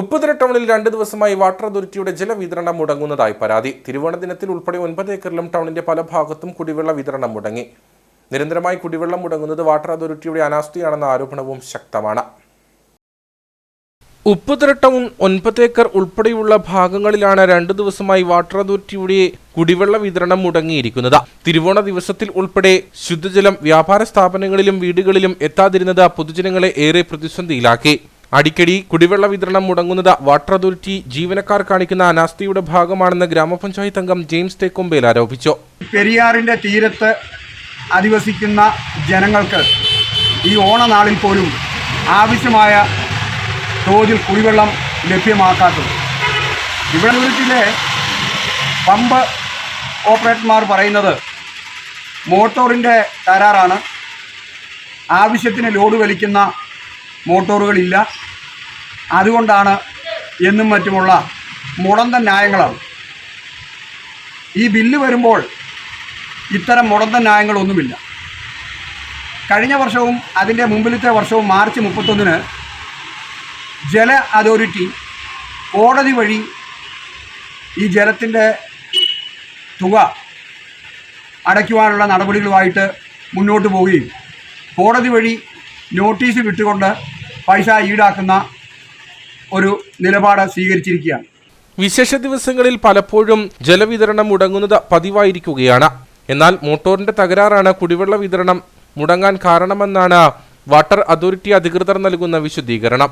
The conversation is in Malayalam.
ഉപ്പുതര ടൗണിൽ രണ്ട് ദിവസമായി വാട്ടർ അതോറിറ്റിയുടെ ജലവിതരണം മുടങ്ങുന്നതായി പരാതി. തിരുവോണ ദിനത്തിൽ ഉൾപ്പെടെ ഒൻപത് ഏക്കറിലും ടൗണിന്റെ പല ഭാഗത്തും കുടിവെള്ള വിതരണം മുടങ്ങി. നിരന്തരമായി കുടിവെള്ളം മുടങ്ങുന്നത് വാട്ടർ അതോറിറ്റിയുടെ അനാസ്ഥയാണെന്ന ആരോപണവും ശക്തമാണ്. ഉപ്പുതര ടൗൺ ഒൻപത് ഏക്കർ ഉൾപ്പെടെയുള്ള ഭാഗങ്ങളിലാണ് രണ്ടു ദിവസമായി വാട്ടർ അതോറിറ്റിയുടെ കുടിവെള്ള വിതരണം മുടങ്ങിയിരിക്കുന്നത്. തിരുവോണ ദിവസത്തിൽ ഉൾപ്പെടെ ശുദ്ധജലം വ്യാപാര സ്ഥാപനങ്ങളിലും വീടുകളിലും എത്താതിരുന്നത് പൊതുജനങ്ങളെ ഏറെ പ്രതിസന്ധിയിലാക്കി. അടിക്കടി കുടിവെള്ള വിതരണം മുടങ്ങുന്നത് വാട്ടർ അതോറിറ്റി ജീവനക്കാർ കാണിക്കുന്ന അനാസ്ഥയുടെ ഭാഗമാണെന്ന് ഗ്രാമപഞ്ചായത്ത് അംഗം ജെയിംസ് തേക്കൊമ്പേൽ ആരോപിച്ചു. പെരിയാറിന്റെ തീരത്ത് അധിവസിക്കുന്ന ജനങ്ങൾക്ക് ഈ ഓണനാളിൽ പോലും ആവശ്യമായ തോതിൽ കുടിവെള്ളം ലഭ്യമാക്കാത്തത്. ഇവിടെ പമ്പ് ഓപ്പറേറ്റർമാർ പറയുന്നത് മോട്ടോറിന്റെ കരാറാണ് ആവശ്യത്തിന് ലോഡ് വലിക്കുന്ന മോട്ടോറുകളില്ല. അതുകൊണ്ടാണ് എന്നും മറ്റുമുള്ള മുടന്ത ന്യായങ്ങളാണ് ഈ ബില്ല് വരുമ്പോൾ ഇത്തരം മുടന്ത ന്യായങ്ങളൊന്നുമില്ല. കഴിഞ്ഞ വർഷവും അതിന്റെ മുമ്പിലത്തെ വർഷവും മാർച്ച് മുപ്പത്തൊന്നിന് ജല അതോറിറ്റി കോടതി വഴി ഈ ജലത്തിന്റെ തുക അടയ്ക്കുവാനുള്ള നടപടികളുമായിട്ട് മുന്നോട്ട് പോവുകയും കോടതി വഴി നോട്ടീസ് വിട്ടുകൊണ്ട് പൈസ ഈടാക്കുന്ന ഒരു നിലപാട് സ്വീകരിച്ചിരിക്കുകയാണ്. വിശേഷ ദിവസങ്ങളിൽ പലപ്പോഴും ജലവിതരണം മുടങ്ങുന്നത് പതിവായിരിക്കുകയാണ്. എന്നാൽ മോട്ടോറിന്റെ തകരാറാണ് കുടിവെള്ള വിതരണം മുടങ്ങാൻ കാരണമെന്നാണ് വാട്ടർ അതോറിറ്റി അധികൃതർ നൽകുന്ന വിശദീകരണം.